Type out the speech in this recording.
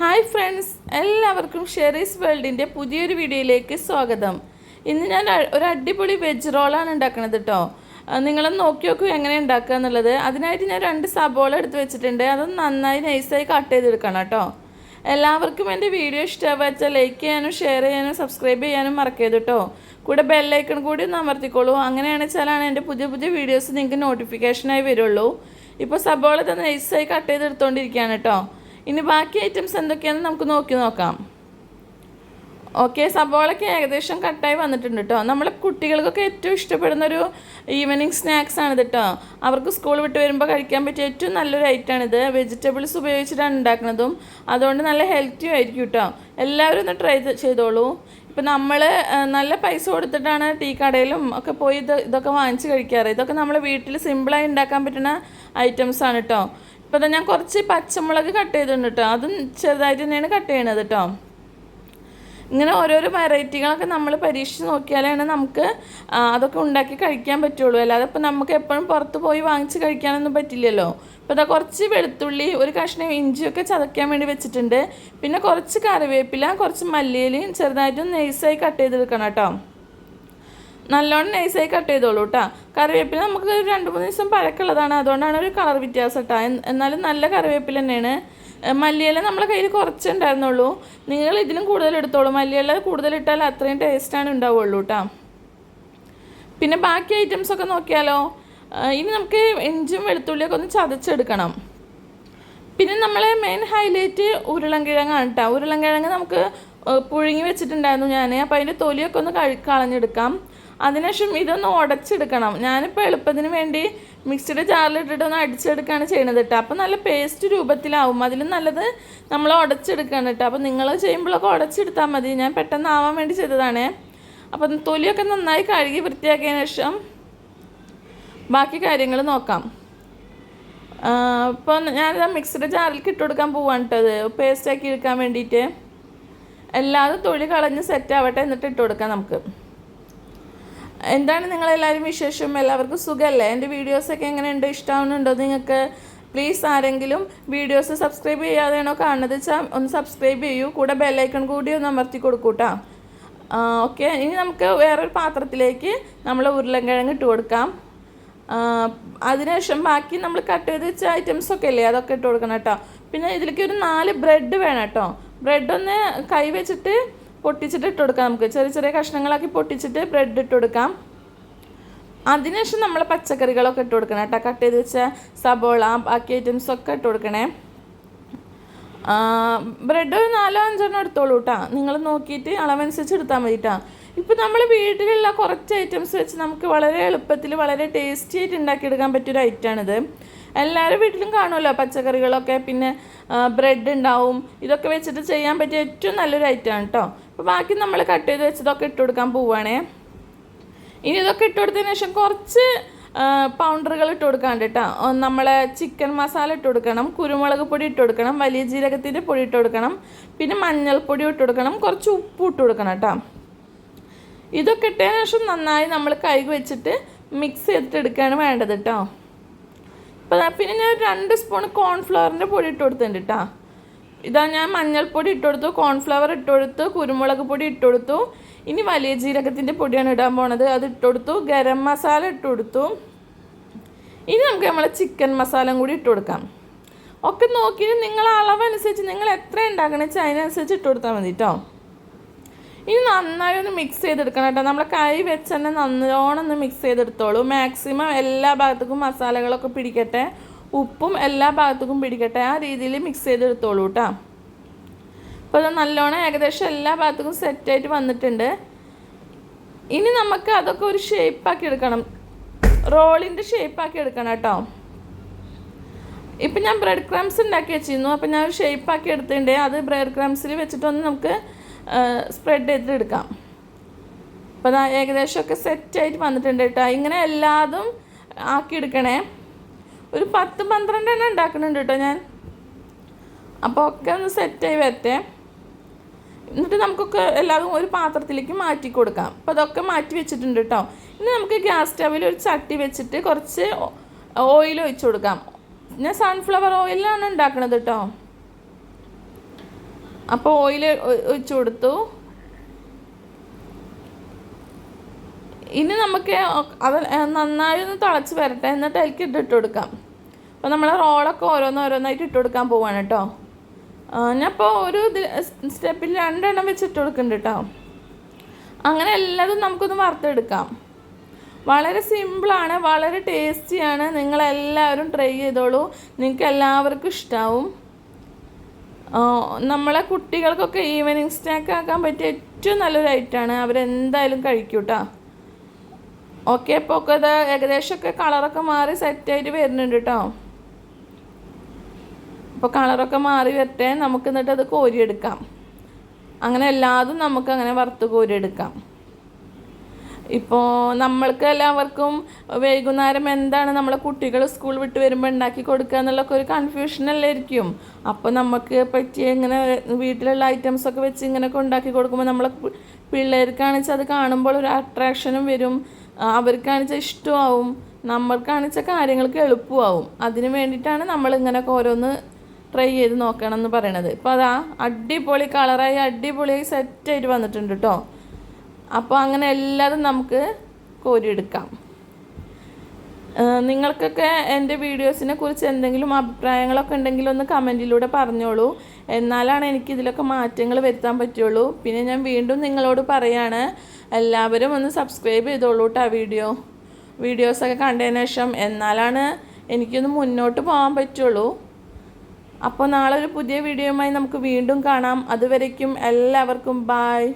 Hi friends എല്ലാവർക്കും Sheree's വേൾഡിന്റെ പുതിയൊരു വീഡിയോയിലേക്ക് സ്വാഗതം. ഇന്ന് ഞാൻ ഒരു അടിപൊളി വെജ് റോളാണ് ഉണ്ടാക്കുന്നത് കേട്ടോ നിങ്ങളൊന്ന് നോക്കി നോക്കൂ എങ്ങനെ ഉണ്ടാക്കുക എന്നുള്ളത്. അതിനായിട്ട് ഞാൻ രണ്ട് സബോള എടുത്ത് വെച്ചിട്ടുണ്ട്. അത് നന്നായി നൈസായി കട്ട് ചെയ്തെടുക്കണം കേട്ടോ എല്ലാവർക്കും എന്റെ വീഡിയോ ഇഷ്ടമാവുക വെച്ചാൽ ലൈക്ക് ചെയ്യാനും ഷെയർ ചെയ്യാനും സബ്സ്ക്രൈബ് ചെയ്യാനും മറക്കരുത് കേട്ടോ കൂടെ ബെല്ലൈക്കൺ കൂടി ഒന്ന് അമർത്തിക്കോളൂ. അങ്ങനെയാണ് വെച്ചാലാണ് എന്റെ പുതിയ പുതിയ വീഡിയോസ് നിങ്ങൾക്ക് നോട്ടിഫിക്കേഷനായി വരുള്ളൂ. ഇപ്പോൾ സബോള തന്നെ നൈസായി കട്ട് ചെയ്തെടുത്തോണ്ടിരിക്കുകയാണ് കേട്ടോ ഇനി ബാക്കി ഐറ്റംസ് എന്തൊക്കെയാണെന്ന് നമുക്ക് നോക്കി നോക്കാം. ഓക്കെ സബോളൊക്കെ ഏകദേശം കട്ടായി വന്നിട്ടുണ്ട് കേട്ടോ നമ്മളെ കുട്ടികൾക്കൊക്കെ ഏറ്റവും ഇഷ്ടപ്പെടുന്ന ഒരു ഈവനിങ് സ്നാക്സ് ആണിത് കേട്ടോ അവർക്ക് സ്കൂൾ വിട്ട് വരുമ്പോൾ കഴിക്കാൻ പറ്റിയ ഏറ്റവും നല്ലൊരു ഐറ്റമാണിത് വെജിറ്റബിൾസ് ഉപയോഗിച്ചിട്ടാണ് ഉണ്ടാക്കുന്നതും. അതുകൊണ്ട് നല്ല ഹെൽത്തിയും ആയിരിക്കും കേട്ടോ എല്ലാവരും ഒന്ന് ട്രൈ ചെയ്തോളൂ. ഇപ്പം നമ്മൾ നല്ല പൈസ കൊടുത്തിട്ടാണ് ടീ കടയിലും ഒക്കെ പോയി ഇത് ഇതൊക്കെ വാങ്ങിച്ച് കഴിക്കാറ്. ഇതൊക്കെ നമ്മൾ വീട്ടിൽ സിമ്പിളായി ഉണ്ടാക്കാൻ പറ്റുന്ന ഐറ്റംസ് ആണ് കേട്ടോ ഇപ്പം ഞാൻ കുറച്ച് പച്ചമുളക് കട്ട് ചെയ്തിട്ടുണ്ട് കേട്ടോ അതും ചെറുതായിട്ട് തന്നെയാണ് കട്ട് ചെയ്യണത് കേട്ടോ ഇങ്ങനെ ഓരോരോ വെറൈറ്റികളൊക്കെ നമ്മൾ പരീക്ഷിച്ച് നോക്കിയാലാണ് നമുക്ക് അതൊക്കെ ഉണ്ടാക്കി കഴിക്കാൻ പറ്റുള്ളൂ. അല്ലാതെ ഇപ്പം നമുക്ക് എപ്പോഴും പുറത്ത് പോയി വാങ്ങിച്ച് കഴിക്കാനൊന്നും പറ്റില്ലല്ലോ. ഇപ്പോൾ ഇതാ കുറച്ച് വെളുത്തുള്ളി ഒരു കഷ്ണം ഇഞ്ചിയൊക്കെ ചതയ്ക്കാൻ വേണ്ടി വെച്ചിട്ടുണ്ട്. പിന്നെ കുറച്ച് കറിവേപ്പില കുറച്ച് മല്ലിയിലയും ചെറുതായിട്ടും നൈസായി കട്ട് ചെയ്തെടുക്കണം കേട്ടോ നല്ലോണം നൈസായി കട്ട് ചെയ്തോളൂ കേട്ടോ കറിവേപ്പില നമുക്ക് രണ്ട് മൂന്ന് ദിവസം പഴക്കുള്ളതാണ്. അതുകൊണ്ടാണ് ഒരു കളർ വ്യത്യാസം കേട്ടോ എന്നാലും നല്ല കറിവേപ്പില തന്നെയാണ്. മല്ലിയില നമ്മളെ കയ്യിൽ കുറച്ചുണ്ടായിരുന്നുള്ളൂ നിങ്ങൾ ഇതിലും കൂടുതൽ എടുത്തോളൂ. മല്ലിയില കൂടുതൽ ഇട്ടാൽ അത്രയും ടേസ്റ്റാണ് ഉണ്ടാവുള്ളൂ കേട്ടോ പിന്നെ ബാക്കി ഐറ്റംസ് ഒക്കെ നോക്കിയാലോ? ഇനി നമുക്ക് ഇഞ്ചും വെളുത്തുള്ളിയൊക്കെ ഒന്ന് ചതച്ചെടുക്കണം. പിന്നെ നമ്മളെ മെയിൻ ഹൈലൈറ്റ് ഉരുളൻകിഴങ്ങാണ് കേട്ടോ ഉരുളൻകിഴങ്ങ് നമുക്ക് പുഴുങ്ങി വെച്ചിട്ടുണ്ടായിരുന്നു ഞാൻ അപ്പോൾ അതിന്റെ തൊലിയൊക്കെ ഒന്ന് കഴി കളഞ്ഞെടുക്കാം. അതിനുശേഷം ഇതൊന്ന് ഉടച്ചെടുക്കണം. ഞാനിപ്പോൾ എളുപ്പത്തിന് വേണ്ടി മിക്സിയുടെ ജാറിലിട്ടിട്ട് ഒന്ന് അടിച്ചെടുക്കുകയാണ് ചെയ്യണത് കേട്ടോ അപ്പോൾ നല്ല പേസ്റ്റ് രൂപത്തിലാവും. അതിലും നല്ലത് നമ്മൾ ഉടച്ചെടുക്കുകയാണ് കേട്ടോ അപ്പോൾ നിങ്ങൾ ചെയ്യുമ്പോഴൊക്കെ ഉടച്ചെടുത്താൽ മതി. ഞാൻ പെട്ടെന്ന് ആവാൻ വേണ്ടി ചെയ്തതാണേ. അപ്പം തൊലിയൊക്കെ നന്നായി കഴുകി വൃത്തിയാക്കിയതിന് ശേഷം ബാക്കി കാര്യങ്ങൾ നോക്കാം. അപ്പോൾ ഞാനിത് മിക്സിയുടെ ജാറിലേക്ക് ഇട്ട് കൊടുക്കാൻ പോവാണ് കേട്ടത് പേസ്റ്റ് ആക്കി എടുക്കാൻ വേണ്ടിയിട്ട് എല്ലാതും തൊലി കളഞ്ഞ് സെറ്റ് ആവട്ടെ. എന്നിട്ട് ഇട്ട് കൊടുക്കാം നമുക്ക്. എന്താണ് നിങ്ങളെല്ലാവരും വിശേഷം? എല്ലാവർക്കും സുഖമല്ലേ എന്റെ വീഡിയോസൊക്കെ എങ്ങനെയുണ്ട്? ഇഷ്ടമാവുന്നുണ്ടോ നിങ്ങൾക്ക്? പ്ലീസ് ആരെങ്കിലും വീഡിയോസ് സബ്സ്ക്രൈബ് ചെയ്യാതെയാണോ കാണുന്നത് ഒന്ന് സബ്സ്ക്രൈബ് ചെയ്യൂ. കൂടെ ബെല്ലൈക്കൺ കൂടി ഒന്ന് അമർത്തി കൊടുക്കൂട്ടാ ഓക്കെ ഇനി നമുക്ക് വേറൊരു പാത്രത്തിലേക്ക് നമ്മൾ ഉരുളൻകിഴങ്ങ് ഇട്ട് കൊടുക്കാം. അതിനുശേഷം ബാക്കി നമ്മൾ കട്ട് ചെയ്ത് വെച്ച ഐറ്റംസൊക്കെ അല്ലേ അതൊക്കെ ഇട്ട് കൊടുക്കണം കേട്ടോ പിന്നെ ഇതിലേക്ക് ഒരു നാല് ബ്രെഡ് വേണം കേട്ടോ ബ്രെഡ് ഒന്ന് കൈ വെച്ചിട്ട് പൊട്ടിച്ചിട്ട് ഇട്ട് കൊടുക്കാം നമുക്ക്. ചെറിയ ചെറിയ കഷ്ണങ്ങളാക്കി പൊട്ടിച്ചിട്ട് ബ്രെഡ് ഇട്ട് കൊടുക്കാം. അതിനുശേഷം നമ്മൾ പച്ചക്കറികളൊക്കെ ഇട്ട് കൊടുക്കണം കേട്ടോ. കട്ട് ചെയ്ത് വെച്ച സബോള ബാക്കി ഐറ്റംസ് ഒക്കെ ഇട്ട് കൊടുക്കണേ. ബ്രെഡ് ഒരു നാലോ അഞ്ചെണ്ണം എടുത്തോളൂ കേട്ടോ നിങ്ങൾ നോക്കിയിട്ട് അളവനുസരിച്ച് എടുത്താൽ മതി കേട്ടോ ഇപ്പം നമ്മൾ വീട്ടിലുള്ള കുറച്ച് ഐറ്റംസ് വെച്ച് നമുക്ക് വളരെ എളുപ്പത്തിൽ വളരെ ടേസ്റ്റി ആയിട്ട് ഉണ്ടാക്കിയെടുക്കാൻ പറ്റിയൊരു ഐറ്റമാണിത് എല്ലാവരും വീട്ടിലും കാണുമല്ലോ പച്ചക്കറികളൊക്കെ. പിന്നെ ബ്രെഡ് ഉണ്ടാവും. ഇതൊക്കെ വെച്ചിട്ട് ചെയ്യാൻ പറ്റിയ ഏറ്റവും നല്ലൊരു ഐറ്റമാണ് കേട്ടോ അപ്പോൾ ബാക്കി നമ്മൾ കട്ട് ചെയ്ത് വെച്ചതൊക്കെ ഇട്ട് കൊടുക്കാൻ പോവുകയാണേ ഇനി ഇതൊക്കെ ഇട്ട് കൊടുത്തതിന് ശേഷം കുറച്ച് പൗഡറുകൾ ഇട്ട് കൊടുക്കാണ്ട് കേട്ടോ നമ്മളെ ചിക്കൻ മസാല ഇട്ട് കൊടുക്കണം കുരുമുളക് പൊടി ഇട്ട് കൊടുക്കണം വലിയ ജീരകത്തിന്റെ പൊടി ഇട്ട് കൊടുക്കണം പിന്നെ മഞ്ഞൾപ്പൊടി ഇട്ട് കൊടുക്കണം കുറച്ച് ഉപ്പ് ഇട്ട് കൊടുക്കണം കേട്ടോ ഇതൊക്കെ ഇട്ടതിന് ശേഷം നന്നായി നമ്മൾ കൈ വെച്ചിട്ട് മിക്സ് ചെയ്തിട്ട് എടുക്കുകയാണ് വേണ്ടത് കേട്ടോ അപ്പോൾ പിന്നെ ഞാൻ രണ്ട് സ്പൂൺ കോൺഫ്ലവറിന്റെ പൊടി ഇട്ട് കൊടുത്തിട്ടുണ്ട് കേട്ടോ ഇതാ ഞാൻ മഞ്ഞൾപ്പൊടി ഇട്ട് കൊടുത്തു കോൺഫ്ലവർ ഇട്ട് കൊടുത്തു കുരുമുളക് പൊടി ഇട്ട് കൊടുത്തു. ഇനി വലിയ ജീരകത്തിന്റെ പൊടിയാണ് ഇടാൻ പോണത്. അത് ഇട്ട് കൊടുത്തു ഗരം മസാല ഇട്ട് കൊടുത്തു. ഇനി നമുക്ക് നമ്മളെ ചിക്കൻ മസാലയും കൂടി ഇട്ട് കൊടുക്കാം. ഒക്കെ നോക്കിയിട്ട് നിങ്ങൾ അളവനുസരിച്ച് നിങ്ങൾ എത്ര ഉണ്ടാക്കണ വെച്ചാൽ അതിനനുസരിച്ച് ഇട്ട് കൊടുത്താൽ മതി കേട്ടോ ഇനി നന്നായി ഒന്ന് മിക്സ് ചെയ്തെടുക്കണം കേട്ടോ നമ്മളെ കൈ വെച്ച് തന്നെ നല്ലോണം ഒന്ന് മിക്സ് ചെയ്തെടുത്തോളൂ. മാക്സിമം എല്ലാ ഭാഗത്തേക്കും മസാലകളൊക്കെ പിടിക്കട്ടെ. ഉപ്പും എല്ലാ ഭാഗത്തേക്കും പിടിക്കട്ടെ. ആ രീതിയിൽ മിക്സ് ചെയ്തെടുത്തോളൂ കേട്ടോ അപ്പോൾ അത് നല്ലോണം ഏകദേശം എല്ലാ ഭാഗത്തേക്കും സെറ്റായിട്ട് വന്നിട്ടുണ്ട്. ഇനി നമുക്ക് അതൊക്കെ ഒരു ഷേപ്പാക്കി എടുക്കണം. റോളിന്റെ ഷേപ്പാക്കി എടുക്കണം കേട്ടോ ഇപ്പം ഞാൻ ബ്രെഡ് ക്രംസ് ഉണ്ടാക്കി വെച്ചിരുന്നു. അപ്പം ഞാൻ ഒരു ഷേപ്പാക്കി എടുത്തിട്ടുണ്ട്. അത് ബ്രെഡ് ക്രംസിൽ വെച്ചിട്ടൊന്ന് നമുക്ക് സ്പ്രെഡ് ചെയ്തിട്ട് എടുക്കാം. അപ്പോൾ അതാ ഏകദേശമൊക്കെ സെറ്റായിട്ട് വന്നിട്ടുണ്ട് കേട്ടോ ഇങ്ങനെ എല്ലാതും ആക്കി എടുക്കണേ. ഒരു പത്ത് പന്ത്രണ്ട് എണ്ണം ഉണ്ടാക്കുന്നുണ്ട് കേട്ടോ ഞാൻ. അപ്പോൾ ഒക്കെ ഒന്ന് സെറ്റായി വരട്ടെ. എന്നിട്ട് നമുക്കൊക്കെ എല്ലാവരും ഒരു പാത്രത്തിലേക്ക് മാറ്റി കൊടുക്കാം. അപ്പോൾ അതൊക്കെ മാറ്റി വെച്ചിട്ടുണ്ട് കേട്ടോ. ഇനി നമുക്ക് ഗ്യാസ് സ്റ്റവിൽ ഒരു ചട്ടി വെച്ചിട്ട് കുറച്ച് ഓയിൽ ഒഴിച്ചു കൊടുക്കാം. ഞാൻ സൺഫ്ലവർ ഓയിലാണ് ഉണ്ടാക്കണത് കേട്ടോ. അപ്പോൾ ഓയിൽ ഒഴിച്ചു കൊടുത്തു. ഇനി നമുക്ക് അത് നന്നായി ഒന്ന് തിളച്ച് വരട്ടെ. എന്നിട്ട് അതിലേക്ക് ഇട്ടിട്ട് കൊടുക്കാം. അപ്പോൾ നമ്മൾ റോളൊക്കെ ഓരോന്ന് ഓരോന്നായിട്ട് ഇട്ട് കൊടുക്കാൻ പോവാണ് കേട്ടോ ഞാനിപ്പോൾ ഒരു സ്റ്റെപ്പിൽ രണ്ടെണ്ണം വെച്ചിട്ട് കൊടുക്കുന്നുണ്ട് കേട്ടോ അങ്ങനെ എല്ലാതും നമുക്കൊന്ന് വറുത്തെടുക്കാം. വളരെ സിമ്പിളാണ് വളരെ ടേസ്റ്റിയാണ് നിങ്ങളെല്ലാവരും ട്രൈ ചെയ്തോളൂ. നിങ്ങൾക്ക് എല്ലാവർക്കും ഇഷ്ടാവും. നമ്മളെ കുട്ടികൾക്കൊക്കെ ഈവനിങ് സ്നാക്ക് ആക്കാൻ പറ്റിയ ഏറ്റവും നല്ലൊരു ഐറ്റമാണ് അവരെന്തായാലും കഴിക്കൂട്ടാ ഓക്കെ ഇപ്പോൾ ഒക്കെ ഇത് ഏകദേശമൊക്കെ കളറൊക്കെ മാറി സെറ്റായിട്ട് വരുന്നുണ്ട് കേട്ടോ അപ്പോൾ കളറൊക്കെ മാറി വരട്ടെ നമുക്ക് എന്നിട്ട് അത് കോരിയെടുക്കാം അങ്ങനെ എല്ലാതും നമുക്ക് അങ്ങനെ വറുത്ത് കോരിയെടുക്കാം ഇപ്പോൾ നമ്മൾക്ക് എല്ലാവർക്കും വൈകുന്നേരം എന്താണ് നമ്മളെ കുട്ടികൾ സ്കൂൾ വിട്ട് വരുമ്പോൾ ഉണ്ടാക്കി കൊടുക്കുക എന്നുള്ളൊക്കെ ഒരു കൺഫ്യൂഷൻ ഇരിക്കും അപ്പോൾ നമുക്ക് പറ്റിയ ഇങ്ങനെ വീട്ടിലുള്ള ഐറ്റംസൊക്കെ വെച്ച് ഇങ്ങനെയൊക്കെ ഉണ്ടാക്കി കൊടുക്കുമ്പോൾ നമ്മളെ പി- പിള്ളേർക്കാണെച്ചാൽ അത് കാണുമ്പോൾ ഒരു അട്രാക്ഷനും വരും. ആ, കാണിച്ച ഇഷ്ടമാവും. നമ്മൾ കാണിച്ച കാര്യങ്ങൾക്ക് എളുപ്പമാവും. അതിന് വേണ്ടിയിട്ടാണ് നമ്മൾ ഇങ്ങനെയൊക്കെ ഓരോന്ന് ട്രൈ ചെയ്ത് നോക്കണം എന്ന് പറയണത്. ഇപ്പോൾ അതാ അടിപൊളി കളറായി അടിപൊളിയായി സെറ്റായിട്ട് വന്നിട്ടുണ്ട് കേട്ടോ അപ്പോൾ അങ്ങനെ എല്ലാതും നമുക്ക് കോരിയെടുക്കാം. നിങ്ങൾക്കൊക്കെ എന്റെ വീഡിയോസിനെ കുറിച്ച് എന്തെങ്കിലും അഭിപ്രായങ്ങളൊക്കെ ഉണ്ടെങ്കിൽ ഒന്ന് കമന്റിലൂടെ പറഞ്ഞോളൂ. എന്നാലാണ് എനിക്ക് ഇതിലൊക്കെ മാറ്റങ്ങൾ വരുത്താൻ പറ്റുള്ളൂ. പിന്നെ ഞാൻ വീണ്ടും നിങ്ങളോട് പറയാണ് എല്ലാവരും ഒന്ന് സബ്സ്ക്രൈബ് ചെയ്തോളൂ കേട്ടോ വീഡിയോ. വീഡിയോസൊക്കെ കണ്ടതിന് ശേഷം എന്നാലാണ് എനിക്കൊന്ന് മുന്നോട്ട് പോകാൻ പറ്റുള്ളൂ. അപ്പോൾ നാളെ ഒരു പുതിയ വീഡിയോയുമായി നമുക്ക് വീണ്ടും കാണാം. അതുവരയ്ക്കും എല്ലാവർക്കും ബായ്